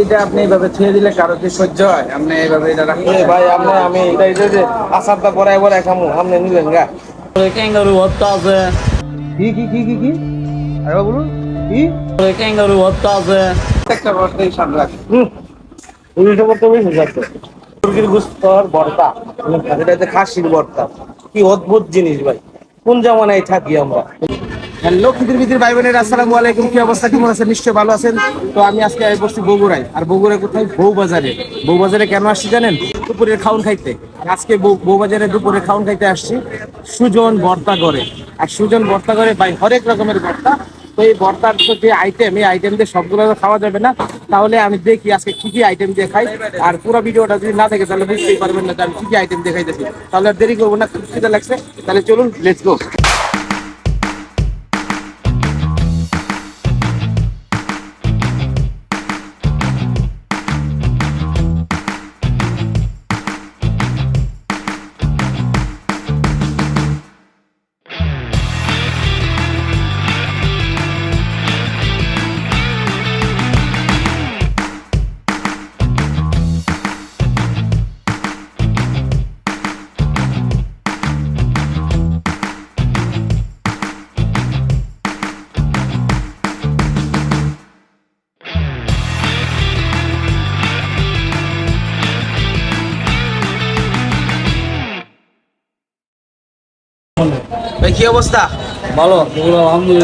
এটা আপনি এইভাবে ছেড়ে দিলে কারও কি সহ্য হয়? আপনি এইভাবে এটা রাখতে ভাই আপনি আমি এটা এই যে আসারটা পরে পরে খামু আপনি নিলেন গা। ক্যাঙ্গারু হত্যা আছে। কি কি কি কি কি? আরে বলুন কি? ক্যাঙ্গারু হত্যা আছে। একটা বস্তাই সামনে করতে বেশি যাচ্ছে মুরগির গুস্তর ভর্তা এটা খাসির বর্তা কি অদ্ভুত জিনিস ভাই। কোন জামানায় থাকি আমরা? হ্যালো, খিদির বিদির ভাই বোনের আসসালামু আলাইকুম। কি অবস্থা? কেমন আছেন? নিশ্চয়ই ভালো আছেন? তো আমি আজকে বসছি বগুড়ায়। আর বগুড়ায় কোথায়? বউ বাজারে বউ বাজারে কেন আসছি জানেন? দুপুরের খাউন খাইতে। আজকে বউ- বউ বাজারে দুপুরে খাউন খাইতে আসছি সুজন ভর্তা করে আর সুজন ভর্তা করে ভাই হরেক রকমের ভর্তা। তো এই ভর্তার তো যে আইটেম এই আইটেম দিয়ে সবগুলো তো খাওয়া যাবে না। তাহলে আমি দেখি আজকে কি কি আইটেম দিয়ে খাই। আর পুরো ভিডিওটা যদি না দেখে, তাহলে বুঝতেই পারবেন না যে আমি কি কি আইটেম দিয়ে খাইতেছি। তাহলে দেরি করব না, খুব লাগছে। তাহলে চলুন লেটস গো ভাই কি অবস্থা? ভালো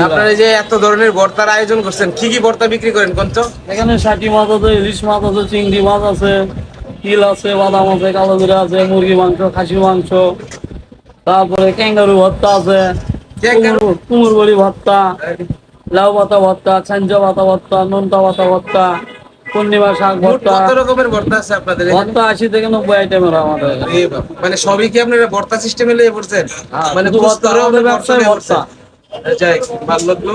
আপনারা যে এত ধরনের ভর্তার আয়োজন করছেন কি কি ভর্তা বিক্রি করেন কোন এখানে ষাটি মাছ আছে ইলিশ মাছ আছে চিংড়ি মাছ আছে তিল আছে বাদাম আছে কালো জিরা আছে মুরগি মাংস খাসির মাংস তারপরে ক্যাঙ্গারু ভর্তা আছে? কুমুর- কুমুর বড়ি ভর্তা লাউ পাতা ভর্তা ছাঞ্জা পাতা ভর্তা নোনতা পাতা ভর্তা পূর্ণিমা শাক ভর্তা কত রকমের ভর্তা আছে আপনাদের ভর্তা আশি থেকে নব্বই আইটেমের আমাদের মানে সবই কি আপনারা ভর্তা সিস্টেমে লিয়ে পড়ছেন মানে ভর্তা, ভর্তা। ভর্তা। যাই ভালো লাগল।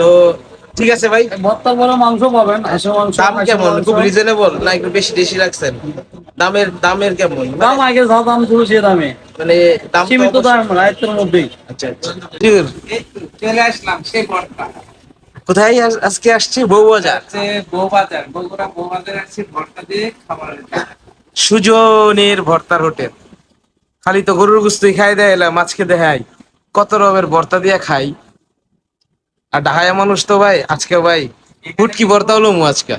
তো ঠিক আছে ভাই। ভর্তার পরে মাংস পাবেন হাঁসের মাংস দাম কেমন? খুব রিজনেবল না একটু বেশি বেশি রাখছেন? দামের দামের কেমন? দাম আগে যা দাম ছিল সে দামে। মানে দাম সীমিত দাম রায়তের মধ্যেই। আচ্ছা আচ্ছা। চলে আসলাম সেই ভর্তা। কোথায় আজকে আসছি? বউবাজার। হচ্ছে বৌবাজার বগুড়া বৌবাজার আসছি ভর্তা দিয়ে খাবারের সুজনের ভর্তার হোটেল। খালি তো গরুর গুস্তুই খাই দেয় এলা মাছকে দেখাই কত রকমের ভর্তা দিয়ে খাই। আর ঢাকায়া মানুষ তো ভাই আজকে ভাই। ফুটকি ভর্তা হলো মু আজকে।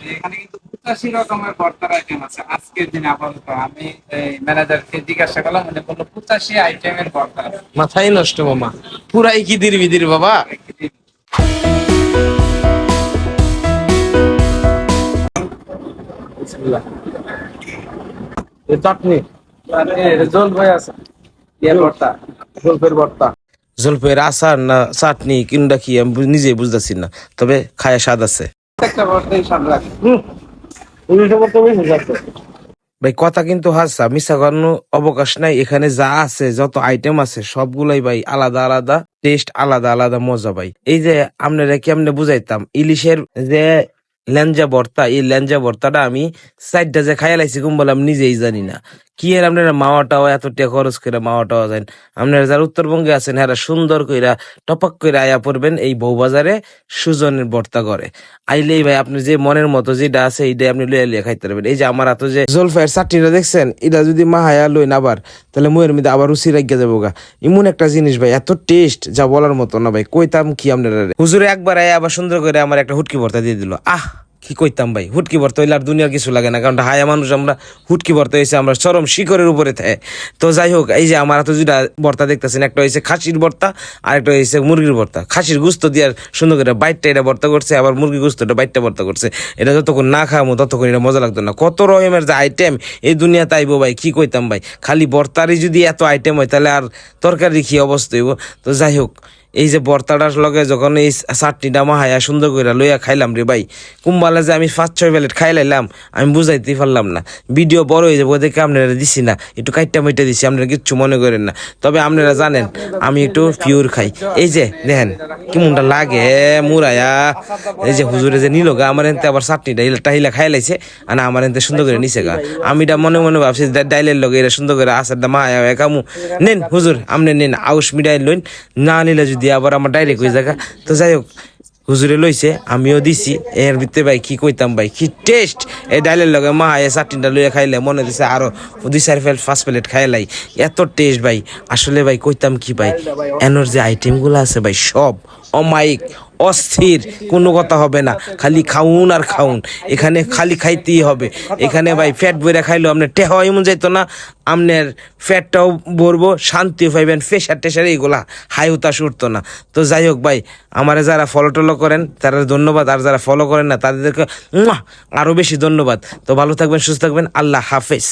পঁচাশি রকমের ভর্তার আইটেম আছে। আজকের দিনে আপাতত আমি ম্যানেজারকে জিজ্ঞাসা করলাম মানে বলল পঁচাশি আইটেমের ভর্তা। মাথাই নষ্ট মামা। পুরাই কি দির বিদির বাবা? চাটনি। জল ভর্তা। জলফের ভর্তা। আচার না চাটনি কিংবা কি আমি নিজেই বুঝতেছি না তবে খায়া স্বাদ আছে। একটা ভর্তাই সামনে রাখ ভাই, কথা কিন্তু হাসা মিশা করানো অবকাশ নাই। এখানে যা আছে, যত আইটেম আছে, সবগুলাই ভাই আলাদা আলাদা টেস্ট আলাদা আলাদা মজা ভাই। এই যে, আপনারা কেমনে বুঝাইতাম? ইলিশের যে ল্যাঞ্জা ভর্তা, এই ল্যাঞ্জা ভর্তাটা আমি সাইডটা যে খাইয়া লাইছি কুম বলে আমি নিজেই জানি না। কি এর আপনারা মাওয়াটাও এত টাকা খরচ করে মাওয়াটাও যান আপনারা যারা উত্তরবঙ্গে আছেন হ্যাঁ সুন্দর কইরা, টপক কইরা আয়া পড়বেন এই বউবাজারে সুজনের ভর্তা করে আইলেই ভাই, আপনি যে মনের মতো যেটা আছে এইটা আপনি লইয়া লইয়া খাইতে পারবেন। এই যে আমার হাতে যে জলফাইয়ের চাটনিটা দেখছেন, এটা যদি মাহায়া লইন আবার, তাহলে মুয়ের মধ্যে আবার রুচি রাখিয়া যাব গা। এমন একটা জিনিস ভাই, এত টেস্ট যা বলার মতো না ভাই, কইতাম কি আপনারা হুজুরে একবার আয়া আবার সুন্দর করে আমার একটা হুটকি ভর্তা দিয়ে দিল। আহ! কি কইতাম ভাই? হুটকি ভর্তা হইলে আর দুনিয়ার কিছু লাগে না, কারণ হায়া মানুষ আমরা হুটকি ভর্তা হয়েছে আমরা চরম শিখরের উপরে থাকে তো যাই হোক, এই যে আমার হাতে দুটা ভর্তা দেখতেছেন, একটা হয়েছে খাসির ভর্তা আর একটা হয়েছে মুরগির ভর্তা। খাসির গুস্ত দিয়ে সুন্দর করে বাইটটা এটা ভর্তা করছে, আবার মুরগির গুস্তটা বাইটটা ভর্তা করছে। এটা যতক্ষণ না খাওয়ামো ততক্ষণ এটা মজা লাগতো না। কত রকমের যে আইটেম এই দুনিয়াতে আইবো ভাই, কি কইতাম ভাই? খালি ভর্তারই যদি এত আইটেম হয়, তাহলে আর তরকারি কি অবস্থা হইব? তো যাই হোক এই যে বর্তাটার লগে যখন এই চাটনিটা মাহায়া সুন্দর করে লইয়া খাইলাম রে ভাই, কুম্বালে যে আমি পাঁচ, ছয় প্লেট খাই লাইলাম, আমি বুঝাইতেই পারলাম না। ভিডিও বড় হয়ে যাব দেখে আপনারা দিছি না, একটু কাইটটা মিটে দিছি, আপনারা কিচ্ছু মনে করেন না। তবে আপনারা জানেন, আমি একটু পিওর খাই। এই যে দেখেন কেমনটা লাগে মুরায়া। এই যে হুজুরে যে নিল গা, আমার এনতে আবার চাটনিটা ইলাটা হিলা খাই লাইছে, আর আমার এনতে সুন্দর করে নিছে গা। আমি এটা মনে মনে ভাবছি ডাইলের লগে এটা সুন্দর করে আসার আসারটা মায়া একামু নেন হুজুর, আপনি নেন আউস মিডাই লইন, না নিলে যদি আবার আমার ডাইরেক্ট হয়ে জায়গা তো যাই হোক, হুজুরে লইছে, আমিও দিছি। এর ভিতরে ভাই কি কইতাম ভাই, কি টেস্ট এই ডাইলের লগে মা এ চাটনিটা লইয়া খাইলে মনে দিছে আরও দুই চার প্লেট পাঁচ প্লেট খাইলাই এত টেস্ট ভাই। আসলে ভাই কইতাম কি ভাই, এনর যে আইটেমগুলো আছে ভাই, সব অমাইক অস্থির কোনো কথা হবে না। খালি খাউন আর খাউন। এখানে খালি খাইতেই হবে। এখানে ভাই ফ্যাট বইরা খাইলেও আপনার টেহাও এমন যাইতো না। আপনার ফ্যাটটাও ভরবো শান্তিও পাইবেন ফেসার টেসার এইগুলা হাই উতাস উঠতো না। তো যাই হোক ভাই আমারে যারা ফলো টলো করেন তারা ধন্যবাদ। আর যারা ফলো করেন না তাদেরকে মুয়া, আরও বেশি ধন্যবাদ। তো ভালো থাকবেন সুস্থ থাকবেন। আল্লাহ হাফেজ।